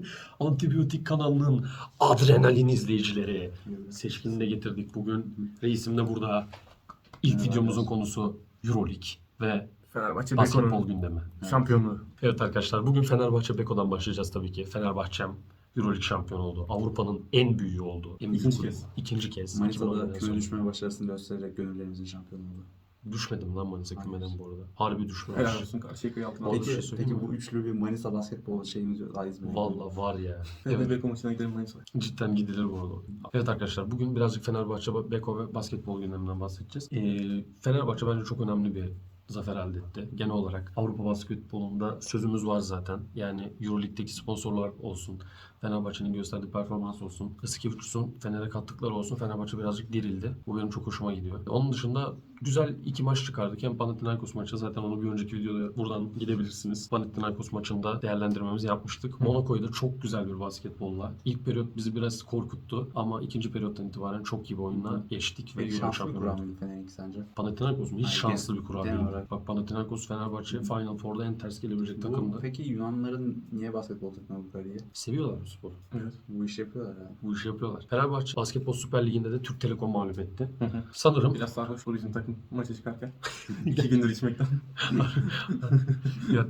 Antibiyotik kanalının adrenalin izleyicileri. Seçkini de getirdik bugün. Reisim de burada. İlk videomuzun konusu Euroleague ve Fenerbahçe basketbol gündemi. şampiyonluğu. Evet arkadaşlar bugün Fenerbahçe Beko'dan başlayacağız tabii ki. Fenerbahçe'm Euroleague şampiyonu oldu. Avrupa'nın en büyüğü oldu. En büyük İkinci kulübü. kez. İkinci kez. Manisa'da 2017'den küme düşmeye başarısını göstererek gönüllerimizin şampiyonu oldu. Düşmedim lan Manisa kümeden bu arada. Harbi düşmemiş. Helal olsun Karşıyaka'yı altına Vallahi aldı. şey Peki, peki mi? bu üçlü bir Manisa basketbol şeyimiz. Ay, İzmir'de. Valla var ya. Evet. Beko maçına gidelim Manisa'ya. Cidden gidilir bu arada. Evet arkadaşlar bugün birazcık Fenerbahçe, Beko ve basketbol gündeminden bahsedeceğiz. Ee, Fenerbahçe bence çok önemli bir zafer elde etti. Genel olarak Avrupa basketbolunda sözümüz var zaten. Yani Euroleague'deki sponsorlar olsun, Fenerbahçe'nin gösterdiği performans olsun, Eskivicius'un Fener'e kattıkları olsun. Fenerbahçe birazcık dirildi. Bu benim çok hoşuma gidiyor. Onun dışında güzel iki maç çıkardık. Hem Panathinaikos maçı zaten onu bir önceki videoda buradan gidebilirsiniz. Panathinaikos maçında değerlendirmemizi yapmıştık. Monaco'yu da çok güzel bir basketbolla. İlk periyot bizi biraz korkuttu ama ikinci periyottan itibaren çok iyi bir oyunla geçtik ve Euro şampiyonu olduk. sence? Panathinaikos mu? Hiç Hayır, şanslı bir kural genel değil. Bak Panathinaikos Fenerbahçe Final Four'da en ters gelebilecek takımdı. peki Yunanların niye basketbol takımı bu kadar iyi? Seviyorlar bu sporu. Evet. Bu işi yapıyorlar yani. Bu işi yapıyorlar. Fenerbahçe Basketbol Süper Ligi'nde de Türk Telekom mağlup etti. Sanırım Biraz sarhoş bu bizim takım maça çıkarken. İki gündür içmekten. ya,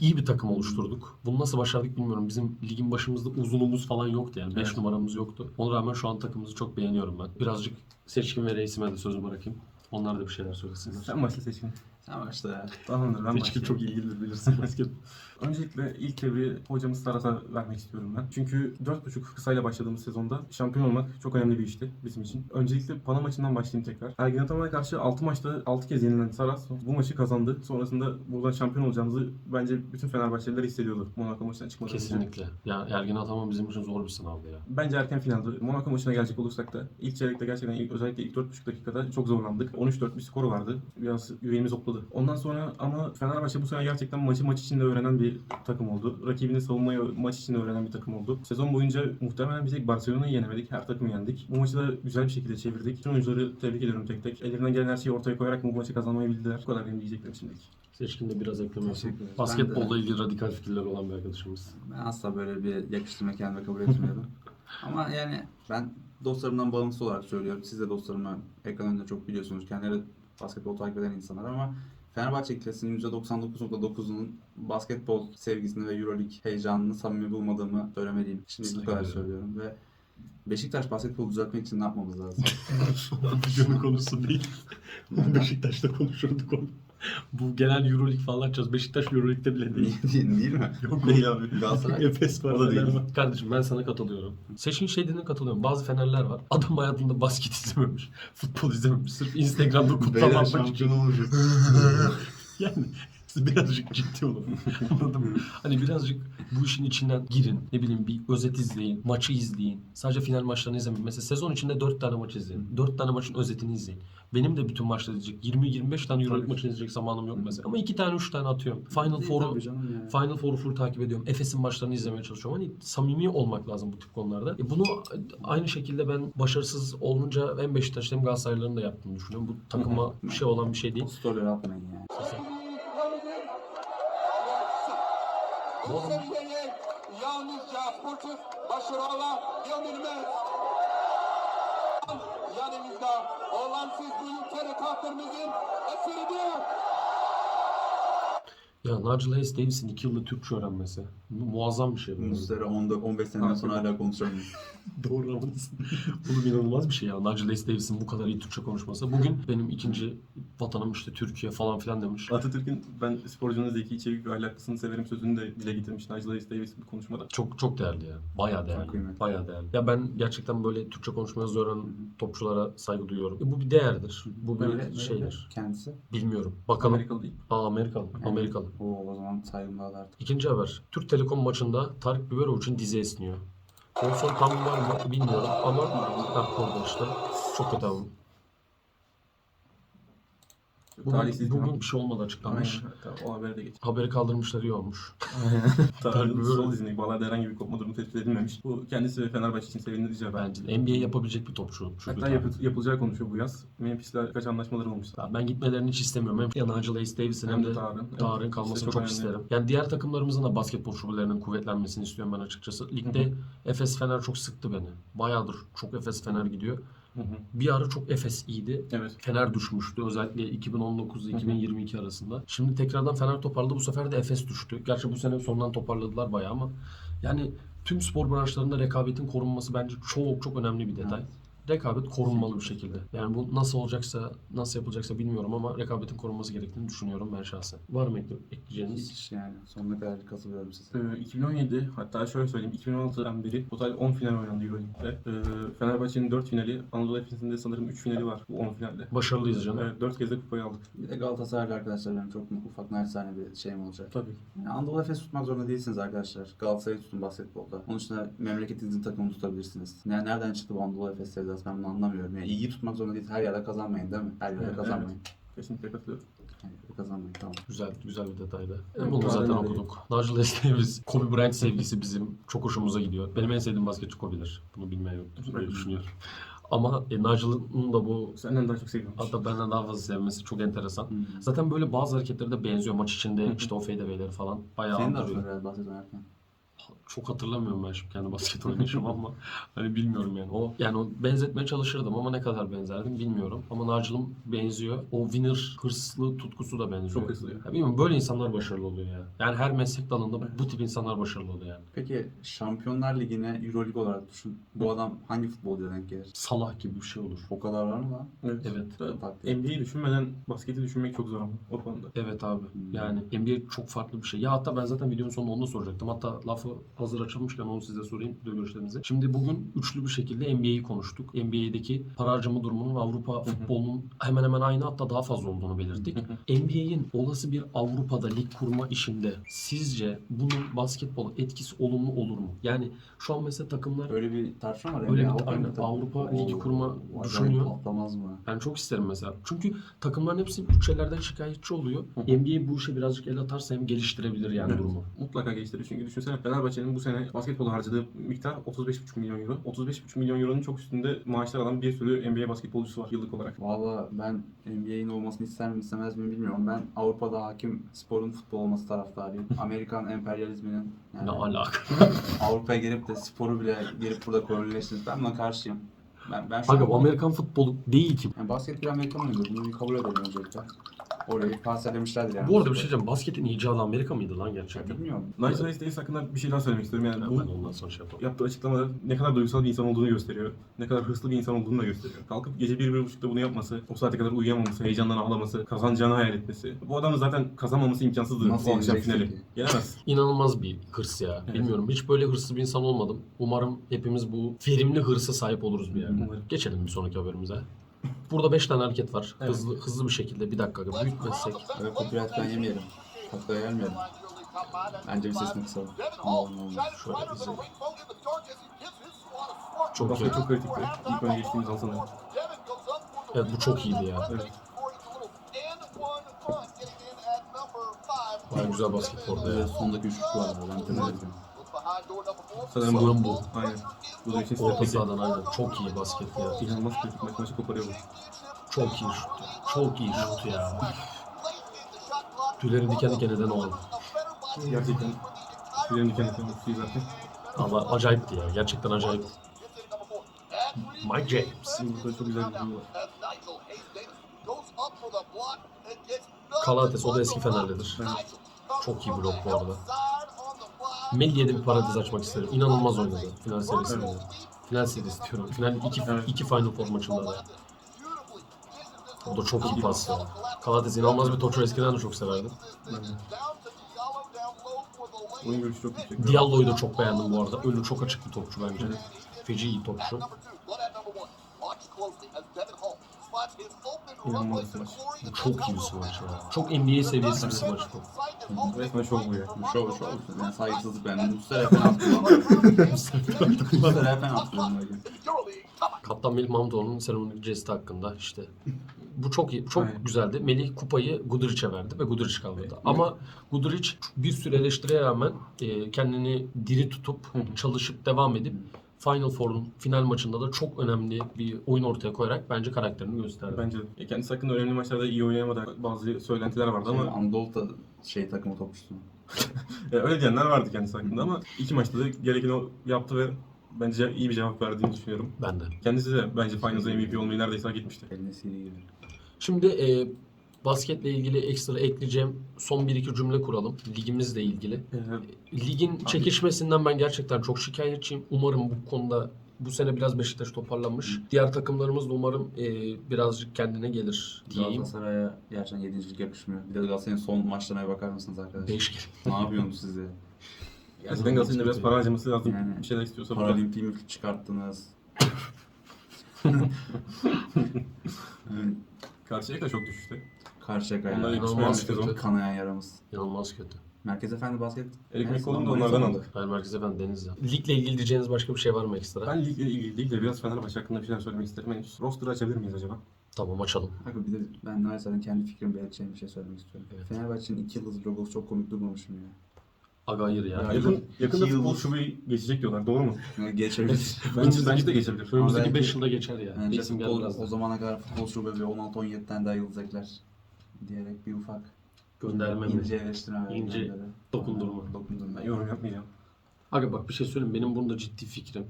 iyi bir takım oluşturduk. Bunu nasıl başardık bilmiyorum. Bizim ligin başımızda uzunumuz falan yoktu yani. 5 Evet. numaramız yoktu. Ona rağmen şu an takımımızı çok beğeniyorum ben. Birazcık seçkin ve reisime de sözü bırakayım. Onlar da bir şeyler söylesinler. Sen başla seçkin. Sen başla ya. Tamamdır ben Seçkin başlayayım. çok ilgilidir bilirsin basket. Öncelikle ilk tebriği hocamız Tarat'a vermek istiyorum ben. Çünkü 4.5 kısayla başladığımız sezonda şampiyon olmak çok önemli bir işti bizim için. Öncelikle Pana maçından başlayayım tekrar. Ergin Ataman'a karşı 6 maçta 6 kez yenilen Saras bu maçı kazandı. Sonrasında buradan şampiyon olacağımızı bence bütün Fenerbahçeliler hissediyordu Monaco maçından çıkmadan önce. Kesinlikle. Ya Ergin Ataman bizim için zor bir sınavdı ya. Bence erken finalde Monaco maçına gelecek olursak da ilk çeyrekte gerçekten ilk, özellikle ilk 4,5 dakikada çok zorlandık. 13-4 bir skoru vardı. Biraz yüreğimiz hopladı. Ondan sonra ama Fenerbahçe bu sene gerçekten maçı maç içinde öğrenen bir takım oldu. Rakibini savunmayı maç içinde öğrenen bir takım oldu. Sezon boyunca muhtemelen bir tek Barcelona'yı yenemedik. Her takımı yendik. Bu maçı da güzel bir şekilde çevirdik. Bütün oyuncuları tebrik ediyorum tek tek. Ellerinden gelen her şeyi ortaya koyarak bu maçı kazanmayı bildiler. Bu kadar benim diyeceklerim şimdilik. Seçkin de biraz. Teşekkür ederim. Basketbolla ilgili radikal fikirler olan bir arkadaşımız. Ben asla böyle bir yakıştırma kendime kabul etmiyordum. Ama yani ben dostlarımdan bağımsız olarak söylüyorum. Siz de dostlarımı ekran önünde çok biliyorsunuz. Kendileri basketbol takip eden insanlar ama Fenerbahçe kitlesinin %99.9'unun basketbol sevgisini ve Euroleague heyecanını samimi bulmadığımı söylemeliyim. Şimdi bu kadar söylüyorum ve Beşiktaş basketbol düzeltmek için ne yapmamız lazım? Videonun konusu değil. Beşiktaş'ta konuşurduk onu. Bu genel Euroleague falan açacağız. Beşiktaş Euroleague'de bile değil. değil, mi? Yok Değil abi. Galatasaray. Efes var. O da değil. var. Kardeşim ben sana katılıyorum. Seçkin şey dediğine katılıyorum. Bazı Fenerler var. Adam hayatında basket izlememiş. Futbol izlememiş. Sırf Instagram'da kutlama yapmak için. olacağız. Yani siz birazcık ciddi olun. Anladın mı? Hani birazcık bu işin içinden girin. Ne bileyim bir özet izleyin. Maçı izleyin. Sadece final maçlarını izlemeyin. Mesela sezon içinde 4 tane maç izleyin. 4 tane maçın özetini izleyin. Benim de bütün maçları izleyecek. 20-25 tane Euroleague maçını izleyecek zamanım yok mesela. Ama 2 tane 3 tane atıyorum. Final Four'u. Final Four'u full takip ediyorum. Efes'in maçlarını izlemeye çalışıyorum. Hani samimi olmak lazım bu tip konularda. E bunu aynı şekilde ben başarısız olunca hem Beşiktaş'ta hem Galatasaraylıların da yaptığını düşünüyorum. Bu takıma bir şey olan bir şey değil. O storyleri atmayın yani. Bu seviyeyi yalnızca sportif başarılarla yeminmez. Yanımızda olan siz büyük tarikatlarımızın eseridir. Ya Nigel Hayes Davis'in 2 yılda Türkçe öğrenmesi. Bu muazzam bir şey. Muslera 10'da 15 seneden sonra hala konuşamıyor. Doğru havalısın. Bu inanılmaz bir şey ya. Nigel Hayes Davis'in bu kadar iyi Türkçe konuşması. Bugün benim ikinci vatanım işte Türkiye falan filan demiş. Atatürk'ün ben sporcunun zeki, çevik ve ahlaklısını severim sözünü de dile getirmiş Nigel Hayes Davis bir konuşmada. Çok çok değerli ya. Bayağı değerli. Bayağı değerli. Ya ben gerçekten böyle Türkçe konuşmayı hızlı öğrenen topçulara saygı duyuyorum. E bu bir değerdir. Bu bir Evet, şeydir. Kendisi. Bilmiyorum. Bakalım. Amerikalı değil. Aa Amerikalı. Amerikalı. Oo, o zaman saygım daha da arttı. İkinci haber. Türk Telekom maçında Tarık Biberovic'in dizi esniyor. Sponsor tam var mı bilmiyorum ama ha, orada işte. Çok kötü ama. Talihsizlik bugün bir şey olmadı açıklanmış. Aynen. Tamam, o haberi de geç. Haberi kaldırmışlar iyi olmuş. Böyle- sol dizini bağlarda herhangi bir kopma durumu tespit edilmemiş. Bu kendisi ve Fenerbahçe için sevindirici haber. Bence de. NBA yapabilecek bir topçu. Şu Hatta tane. yapılacağı konuşuyor bu yaz. Memphis'le kaç anlaşmaları olmuş. Ben gitmelerini hiç istemiyorum. Hem Yanacı Ace Davis'in hem Hem de Tarık'ın. Evet. Tarık'ın kalmasını çok çok isterim. Yani diğer takımlarımızın da basketbol şubelerinin kuvvetlenmesini istiyorum ben açıkçası. Ligde Efes Fener çok sıktı beni. Bayağıdır çok Efes Fener gidiyor. Hı hı. Bir ara çok Efes iyiydi. Evet. Fener düşmüştü özellikle 2019-2022 arasında. Şimdi tekrardan Fener toparladı. Bu sefer de Efes düştü. Gerçi bu sene sondan toparladılar bayağı ama yani tüm spor branşlarında rekabetin korunması bence çok çok önemli bir detay. Rekabet korunmalı bir şekilde. Yani bu nasıl olacaksa, nasıl yapılacaksa bilmiyorum ama rekabetin korunması gerektiğini düşünüyorum ben şahsen. Var mı ekle- ekleyeceğiniz? Hiç yani sonuna kadar katılıyorum size. Ee, 2017 hatta şöyle söyleyeyim 2016'dan beri total 10 final oynandı Euroleague'de. Ee, Fenerbahçe'nin 4 finali, Anadolu Efes'in de sanırım 3 finali var bu 10 finalde. Başarılıyız canım. Evet 4 kez de kupayı aldık. Bir de Galatasaraylı arkadaşlar benim çok ufak naçizane bir şeyim olacak. Tabii. Yani Anadolu Efes tutmak zorunda değilsiniz arkadaşlar. Galatasaray'ı tutun basketbolda. Onun dışında memleketinizin takımını tutabilirsiniz. Ne, nereden çıktı bu Anadolu Efes sevdası ben bunu anlamıyorum. Yani iyi tutmak zorunda değil. Her yerde kazanmayın değil mi? Her yerde Evet, kazanmayın. Kesinlikle katılıyorum. Her yerde kazanmayın tamam. Güzel, güzel bir detaydı. Evet, Bunu bu zaten arada okuduk. Nigel Davis, Kobe Bryant sevgisi bizim çok hoşumuza gidiyor. Benim en sevdiğim basketçi Kobe'dir. Bunu yoktur diye düşünüyorum. Ama e, Nigel'ın da bu Senden daha çok seviyorum. hatta benden daha fazla sevmesi çok enteresan. Hı. Zaten böyle bazı hareketleri de benziyor maç içinde Hı. işte o fadeaway'leri falan bayağı Senin de andırıyor. aslında biraz oynarken. Çok hatırlamıyorum ben şimdi kendi basket oynayışım ama hani bilmiyorum yani. O yani o benzetmeye çalışırdım ama ne kadar benzerdim bilmiyorum. Ama Nigel'ın benziyor. O winner hırslı tutkusu da benziyor. Çok hırslı ya. Ya bilmiyorum böyle insanlar başarılı oluyor ya. Yani her meslek dalında bu tip insanlar başarılı oluyor yani. Peki Şampiyonlar Ligi'ne Euroleague olarak düşün. Bu adam hangi futbolcuya denk gelir? Salah gibi bir şey olur. O kadar var mı lan? Evet. Evet. NBA'yi düşünmeden basketi düşünmek çok zor ama o konuda. Evet abi. Hmm. Yani NBA çok farklı bir şey. Ya hatta ben zaten videonun sonunda onu da soracaktım. Hatta lafı hazır açılmışken onu size sorayım video görüşlerinizi. Şimdi bugün üçlü bir şekilde NBA'yi konuştuk. NBA'deki para harcama durumunun ve Avrupa futbolunun hemen hemen aynı hatta daha fazla olduğunu belirttik. NBA'in olası bir Avrupa'da lig kurma işinde sizce bunun basketbola etkisi olumlu olur mu? Yani şu an mesela takımlar Öyle bir tartışma var. Öyle NBA bir- Avrupa aynen. Avrupa Ligi kurma düşünüyor. Patlamaz mı? Ben çok isterim mesela. Çünkü takımların hepsi bütçelerden şikayetçi oluyor. NBA bu işe birazcık el atarsa hem geliştirebilir yani Evet. durumu. Mutlaka geliştirir. Çünkü düşünsene Fenerbahçe'nin bu sene basketbola harcadığı miktar 35,5 milyon euro. 35,5 milyon euronun çok üstünde maaşlar alan bir sürü NBA basketbolcusu var yıllık olarak. Valla ben NBA'in olmasını ister mi istemez mi bilmiyorum. Ben Avrupa'da hakim sporun futbol olması taraftarıyım. Amerikan emperyalizminin yani Ne alaka? Avrupa'ya gelip de sporu bile gelip burada kolonileştiniz. Ben buna karşıyım. Ben, ben Aga bu Amerikan futbolu değil ki. yani basket bir Amerikan oyunu. Bunu kabul edelim öncelikle. Orayı parsellemişlerdir yani. Bu arada bir şey diyeceğim. Basketin icadı Amerika mıydı lan Ya gerçekten? bilmiyorum. Nigel Hayes Davis hakkında bir şey daha söylemek istiyorum. Yani Ben bu ondan sonra şey yapalım. yaptığı açıklamalar ne kadar duygusal bir insan olduğunu gösteriyor. Ne kadar hırslı bir insan olduğunu da gösteriyor. Kalkıp gece bir, bir buçukta bunu yapması, o saate kadar uyuyamaması, heyecandan ağlaması, kazanacağını hayal etmesi. Bu adamın zaten kazanmaması imkansızdı Nasıl bu akşam yeneceksin finali. ki? Gelemez. İnanılmaz bir hırs ya. Evet. Bilmiyorum. Hiç böyle hırslı bir insan olmadım. Umarım hepimiz bu verimli hırsa sahip oluruz bir yerde. Umarım. Geçelim bir sonraki haberimize. Burada 5 tane hareket var. Evet. Hızlı hızlı bir şekilde bir dakika büyütmezsek. Öyle copyright'tan yemeyelim. Taklaya gelmeyelim. Bence bir sesini kısalım. Şöyle bize. Çok Çok Basket iyi. çok kritikti. İlk öne geçtiğimiz sanırım. Evet bu çok iyiydi ya. Evet. Baya güzel basket bu arada ya. Evet, sondaki üçlük var. Ben tebrik ediyorum. Sanırım bu. Sanırım bu. Aynen. Bu da için Orta sahadan aynen. Çok iyi basket ya. İnanılmaz kritik maç maçı koparıyor bu. Çok iyi şut. Çok iyi şut ya. Tüylerim diken diken eden o an. Gerçekten tüylerim diken diken olmuş zaten. Ama acayipti ya. Gerçekten acayip. Mike James. Burada çok güzel bir video var. Kalates, o da eski Fenerlidir. Çok iyi blok bu arada. Melli'ye de bir parantez açmak isterim. İnanılmaz oynadı final serisinde. Final serisi diyorum. Final iki, Evet. iki Final Four maçında da. O da çok iyi pas ya. Kalates inanılmaz bir topçu. Eskiden de çok severdim. Ben de. Oyun görüşü çok yüksek. Diallo'yu da çok beğendim bu arada. Önü çok açık bir topçu bence. Evet. Feci iyi topçu. İnanılmaz bir maç. Bu çok iyi bir smaç ya. Çok NBA seviyesi bir smaç bu. Resmen şov bu ya. Şov şov. Yani saygısızlık ben. Üstler penaltı kullanıyorum. Üstler penaltı kullanıyorum. Kaptan Melih Mahmutoğlu'nun seremonik jesti hakkında işte bu çok iyi, çok Aynen. güzeldi. Melih kupayı Guduric'e verdi ve Guduric kaldırdı. Ama Guduric bir sürü eleştiriye rağmen e, kendini diri tutup Hı çalışıp devam edip Final Four'un final maçında da çok önemli bir oyun ortaya koyarak bence karakterini gösterdi. Bence de. E, Kendisi hakkında önemli maçlarda iyi oynayamadı. Bazı söylentiler vardı Ama ama Anadolu da şey takımı topçusu. e, öyle diyenler vardı kendisi hakkında ama iki maçta da gerekeni yaptı ve bence iyi bir cevap verdiğini düşünüyorum. Ben de. Kendisi de bence Finals'da MVP olmayı neredeyse hak etmişti. Eline gibi. Şimdi e, basketle ilgili ekstra ekleyeceğim son bir iki cümle kuralım. Ligimizle ilgili. Ligin çekişmesinden ben gerçekten çok şikayetçiyim. Umarım bu konuda bu sene biraz Beşiktaş toparlanmış. Diğer takımlarımız da umarım e, birazcık kendine gelir diyeyim. Galatasaray'a gerçekten yedincilik yakışmıyor. Bir de Galatasaray'ın son maçlarına bakar mısınız arkadaşlar? 5 kere. ne yapıyorsunuz siz ya? Gerçekten Galatasaray'ın da biraz para harcaması lazım. Yani bir şeyler istiyorsa. burada. Paralimpiyi mi çıkarttınız? Karşıyaka çok düşüştü. Karşıyaka Onlar ilk İnanılmaz kötü. Kanayan yaramız. İnanılmaz kötü. Merkez Efendi Basket. Erik Evet, McCollum da onlardan aldı. Hayır Merkez Efendi Denizli. Ligle ilgili diyeceğiniz başka bir şey var mı ekstra? Ben ligle ilgili değil de biraz Fenerbahçe hakkında bir şeyler söylemek isterim. Yani roster'ı açabilir miyiz acaba? Tamam açalım. Abi bir de ben naçizane kendi fikrimi belirteceğim bir şey söylemek istiyorum. Evet. Fenerbahçe'nin iki yıldız logosu çok komik durmamışım ya. Aga hayır ya. Ya, Yakın, yakında iki futbol şubeyi geçecek diyorlar. Doğru mu? Yani geçebilir. bence, bence de geçebilir. Önümüzdeki Belki- 5 yılda geçer ya. Bence Kesin futbol, gelmez. o zamana kadar futbol şube bir 16-17 tane daha yıldız ekler. Diyerek bir ufak Gönderme mi? ince eleştirme İnce de. dokundurma. Dokundurma. Yorum yapmayacağım. Aga bak bir şey söyleyeyim. Benim bunda ciddi fikrim.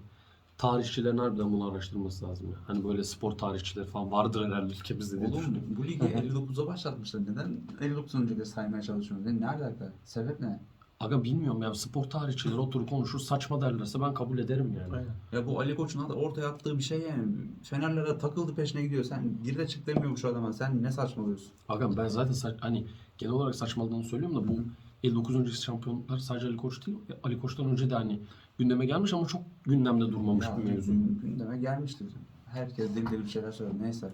Tarihçilerin harbiden bunu araştırması lazım ya. Hani böyle spor tarihçileri falan vardır herhalde ülkemizde diye Oğlum bu ligi 59'a başlatmışlar. Neden 59 önce saymaya çalışıyorsunuz? Ne, ne alaka? Sebep ne? Aga bilmiyorum ya spor tarihçileri oturup konuşur saçma derlerse ben kabul ederim yani. Aynen. Ya bu Ali Koç'un da ortaya attığı bir şey yani. Fenerlere takıldı peşine gidiyor. Sen bir de çık demiyor şu adama. Sen ne saçmalıyorsun? Aga ben zaten sa- hani genel olarak saçmaladığını söylüyorum da bu 59 öncesi şampiyonlar sadece Ali Koç değil. Ali Koç'tan önce de hani gündeme gelmiş ama çok gündemde durmamış Ya, bir mevzu. gün- Gündeme gelmiştir. Herkes deli deli bir şeyler söylüyor. Neyse.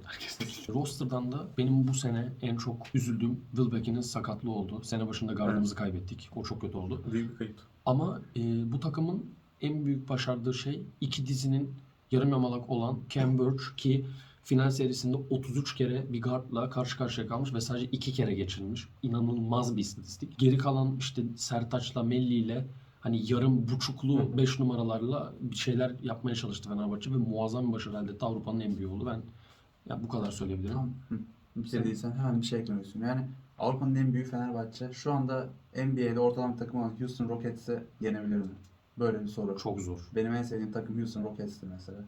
Roster'dan da benim bu sene en çok üzüldüğüm Wilbeck'in sakatlığı oldu. Sene başında gardımızı kaybettik. O çok kötü oldu. Büyük bir kayıp. Ama e, bu takımın en büyük başardığı şey iki dizinin yarım yamalak olan Cam Birch ki final serisinde 33 kere bir guardla karşı karşıya kalmış ve sadece iki kere geçilmiş. İnanılmaz bir istatistik. Geri kalan işte Sertaç'la Melli ile hani yarım buçuklu 5 numaralarla bir şeyler yapmaya çalıştı Fenerbahçe ve muazzam bir başarı elde etti. Avrupa'nın en büyüğü oldu. Ben ya bu kadar söyleyebilirim. Tamam. Hı. Bir şey değilsen hemen bir şey eklemek istiyorum. Yani Avrupa'nın en büyük Fenerbahçe şu anda NBA'de ortalama takım olan Houston Rockets'e yenebilir mi? Böyle bir soru. Çok zor. Benim en sevdiğim takım Houston Rockets'tir mesela.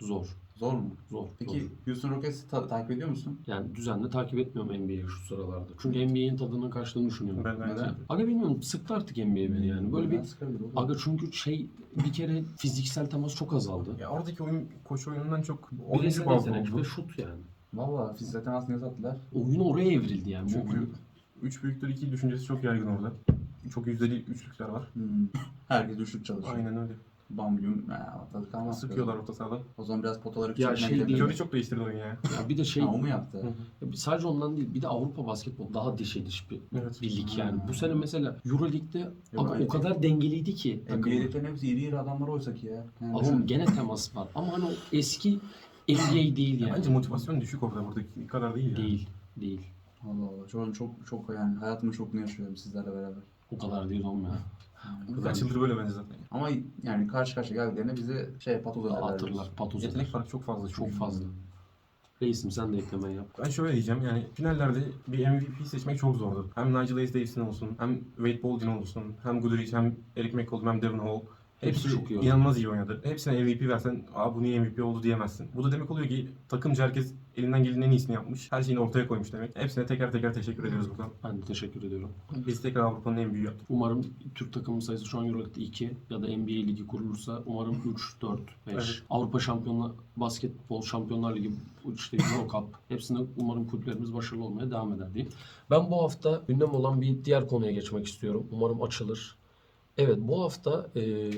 Zor. Zor mu? Zor. Peki zor. Houston Rockets'i ta- takip ediyor musun? Yani düzenli takip etmiyorum NBA'yi şu sıralarda. Çünkü NBA'in tadının kaçtığını düşünüyorum. Ben, ben Neden? Aga bilmiyorum sıktı artık NBA beni yani. Böyle bir? Aga çünkü şey bir kere fiziksel temas çok azaldı. Ya oradaki oyun koşu oyunundan çok oyuncu Bireysel bazlı yetenek oldu. ve şut yani. Valla fiziksel temas niye sattılar? Oyun oraya evrildi yani. Çünkü Çünkü 3 büyüktür 2 düşüncesi çok yaygın orada. Çok yüzdeli üçlükler var. Hmm. Herkes düşük çalışıyor. Aynen öyle. Bam güm. Ya, tadı kalmaz. Sıkıyorlar orta sahadan. O zaman biraz potaları Ya küçültmek şey gerekiyor. değil. Curry çok değiştirdi oyunu ya. ya bir de şey Ha, o mu yaptı? Hı. sadece ondan değil bir de Avrupa basketbolu daha dişe diş bir, Evet. bir lig yani. Bu sene mesela Euroleague'de öyle o kadar dengeliydi ki takımı. NBA'dekilerin hepsi iri iri adamlar oysa ki ya. Yani Ama düşün. gene temas var. Ama hani o eski NBA değil yani. Bence motivasyon düşük orada buradaki kadar değil ya. Değil. Değil. Allah Allah. Şu an çok çok yani hayatımın şokunu yaşıyorum sizlerle beraber. O kadar değil oğlum ya. Kaç yıldır böyle bence zaten. Ama yani karşı karşıya geldiklerinde bizi şey patoz ederler. Hatırlar. Patos Yetenek farkı çok fazla. Çok fazla. Reisim sen de eklemen yap. Ben şöyle diyeceğim yani finallerde bir MVP seçmek çok zordu. Hem Nigel Hayes Davis'in olsun, hem Wade Baldwin olsun, hem Goodrich, hem Eric McCollum, hem Devin Hall. Hepsi çok iyi oynadı. inanılmaz iyi oynadı. Hepsine MVP versen, Aa, bu niye MVP oldu diyemezsin. Bu da demek oluyor ki takımca herkes elinden gelenin en iyisini yapmış. Her şeyini ortaya koymuş demek. Hepsine teker teker teşekkür ediyoruz buradan. Ben de teşekkür ediyorum. Biz tekrar Avrupa'nın en büyüğü yaptık. Umarım Türk takımı sayısı şu an Euroleague'de 2 ya da NBA ligi kurulursa umarım 3, 4, 5. Evet. Avrupa Şampiyonlar, Basketbol Şampiyonlar Ligi, işte Euro Cup. Hepsinde umarım kulüplerimiz başarılı olmaya devam eder diyeyim. Ben bu hafta gündem olan bir diğer konuya geçmek istiyorum. Umarım açılır. Evet bu hafta e,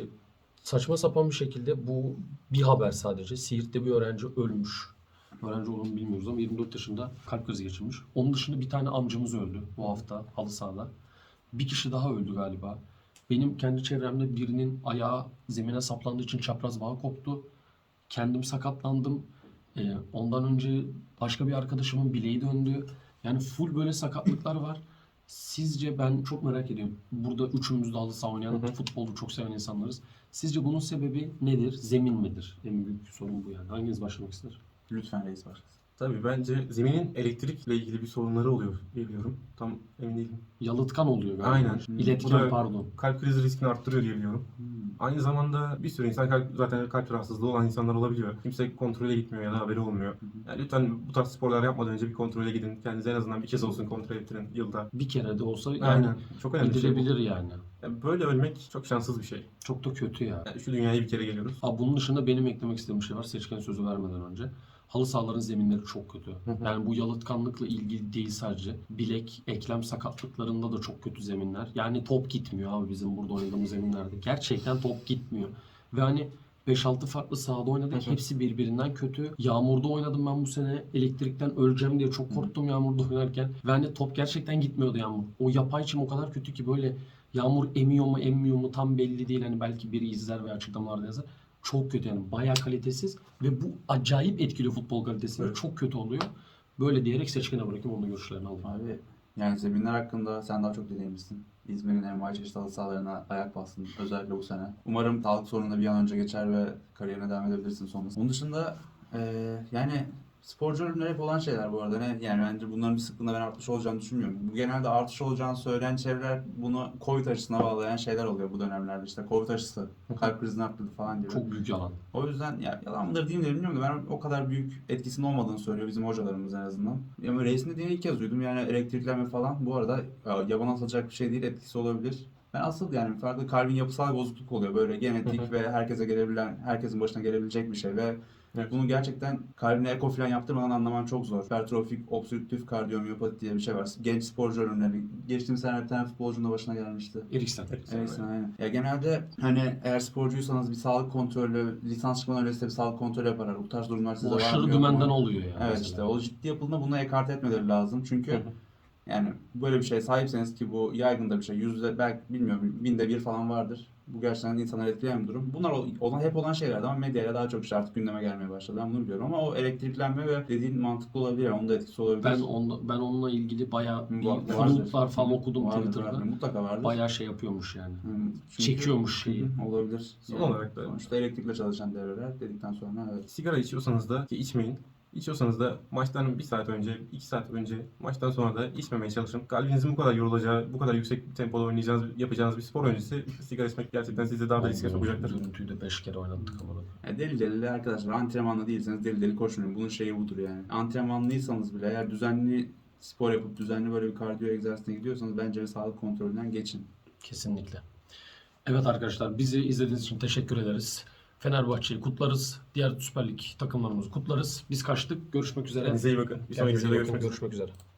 saçma sapan bir şekilde bu bir haber sadece. Siirt'te bir öğrenci ölmüş. Öğrenci olduğunu bilmiyoruz ama 24 yaşında kalp krizi geçirmiş. Onun dışında bir tane amcamız öldü bu hafta halı sahada. Bir kişi daha öldü galiba. Benim kendi çevremde birinin ayağı zemine saplandığı için çapraz bağı koptu. Kendim sakatlandım. Ee, ondan önce başka bir arkadaşımın bileği döndü. Yani full böyle sakatlıklar var. Sizce ben çok merak ediyorum. Burada üçümüz de halı saha oynayan, Hı hı. futbolu çok seven insanlarız. Sizce bunun sebebi nedir? Zemin midir? En büyük sorun bu yani. Hanginiz başlamak ister? Lütfen reis başlasın. Tabii bence zeminin elektrikle ilgili bir sorunları oluyor diye biliyorum. Tam emin değilim. Yalıtkan oluyor galiba. Aynen. İletken Bu da- pardon. Kalp krizi riskini arttırıyor diye biliyorum. Aynı zamanda bir sürü insan kalp, zaten kalp rahatsızlığı olan insanlar olabiliyor. Kimse kontrole gitmiyor ya da haberi olmuyor. Yani lütfen bu tarz sporlar yapmadan önce bir kontrole gidin. Kendinizi en azından bir kez olsun kontrol ettirin yılda. Bir kere de olsa yani Aynen. Çok önemli bir şey bu. gidilebilir yani. Yani böyle ölmek çok şanssız bir şey. Çok da kötü ya. Yani şu dünyaya bir kere geliyoruz. Abi bunun dışında benim eklemek istediğim bir şey var. Seçken sözü vermeden önce. Halı sahaların zeminleri çok kötü. hı. Yani bu yalıtkanlıkla ilgili değil sadece. Bilek, eklem sakatlıklarında da çok kötü zeminler. Yani top gitmiyor abi bizim burada oynadığımız zeminlerde. Gerçekten top gitmiyor. Ve hani 5-6 farklı sahada oynadık. Hı hı. Hepsi birbirinden kötü. Yağmurda oynadım ben bu sene. Elektrikten öleceğim diye çok korktum yağmurda oynarken. Ve hani top gerçekten gitmiyordu yağmur. O yapay çim o kadar kötü ki böyle yağmur emiyor mu emmiyor mu tam belli değil. Hani belki biri izler veya açıklamalarda yazar. Çok kötü yani. Bayağı kalitesiz ve bu acayip etkiliyor futbol kalitesini. Evet. Çok kötü oluyor. Böyle diyerek seçkine bırakayım onun görüşlerini alayım. Abi yani zeminler hakkında sen daha çok deneyimlisin. İzmir'in envai çeşitli halı sahalarına ayak bastın özellikle bu sene. Umarım sağlık sorununa bir an önce geçer ve kariyerine devam edebilirsin sonrasında. Onun dışında eee, yani sporcu ölümleri hep olan şeyler bu arada. Ne, yani bence bunların bir sıklığında ben artmış olacağını düşünmüyorum. Bu genelde artış olacağını söyleyen çevreler bunu Covid aşısına bağlayan şeyler oluyor bu dönemlerde. İşte Covid aşısı kalp krizini arttırdı falan gibi. Çok büyük yalan. O yüzden ya yalan mıdır mi de bilmiyorum da ben o kadar büyük etkisinin olmadığını söylüyor bizim hocalarımız en azından. Ama reisin dediğini ilk kez duydum yani elektriklenme falan. Bu arada ya, yaban atılacak bir şey değil etkisi olabilir. Ben asıl yani farklı kalbin yapısal bozukluk oluyor böyle genetik ve herkese gelebilen, herkesin başına gelebilecek bir şey ve Evet. bunu gerçekten kalbine eko falan yaptırmadan anlaman çok zor. Hipertrofik obstrüktif kardiyomiyopati diye bir şey var. Genç sporcu ölümleri. Geçtiğimiz sene bir tane futbolcunun da başına gelmişti. Eriksen. Evet, aynen. Ya genelde hani eğer sporcuysanız bir sağlık kontrolü, lisans çıkmadan öncesinde bir sağlık kontrolü yaparlar. Bu tarz durumlar var mı? aşırı yok mu? dümenden oluyor yani. Evet mesela. işte o ciddi yapıldığında buna ekart etmeleri lazım. Çünkü. Yani böyle bir şey sahipseniz ki bu yaygın da bir şey. Yüzde belki bilmiyorum binde bir falan vardır. Bu gerçekten insanları etkileyen bir durum. Bunlar ol- olan, hep olan şeylerdi ama medyaya daha çok işte artık gündeme gelmeye başladı. Ben bunu biliyorum ama o elektriklenme ve dediğin mantıklı olabilir. yani Onun da etkisi olabilir. Ben onunla, ben onunla ilgili bayağı bir forumlar falan okudum Vardır, Twitter'da. vardır. Mutlaka vardır. Bayağı şey yapıyormuş yani. Çünkü- Çekiyormuş şeyi. Olabilir. Son olarak da- Sonuçta elektrikle çalışan devreler dedikten sonra evet. Sigara içiyorsanız da ki içmeyin. İçiyorsanız da maçtan bir saat önce, iki saat önce, maçtan sonra da içmemeye çalışın. Kalbinizin bu kadar yorulacağı, bu kadar yüksek bir tempoda oynayacağınız, yapacağınız bir spor öncesi sigara içmek gerçekten sizi daha da riske sokacaktır. Görüntüyü de 5 kere oynadık ama. Ya deli deli arkadaşlar antrenmanlı değilseniz deli deli koşmayın. Bunun şeyi budur yani. Antrenmanlıysanız bile eğer düzenli spor yapıp düzenli böyle bir kardiyo egzersizine gidiyorsanız bence bir sağlık kontrolünden geçin. Kesinlikle. Evet arkadaşlar bizi izlediğiniz için teşekkür ederiz. Fenerbahçe'yi kutlarız. Diğer Süper Lig takımlarımızı kutlarız. Biz kaçtık. Görüşmek üzere. Kendinize iyi bakın. Bir sonraki Kendinize iyi videoda bakın. görüşmek üzere. Görüşmek üzere.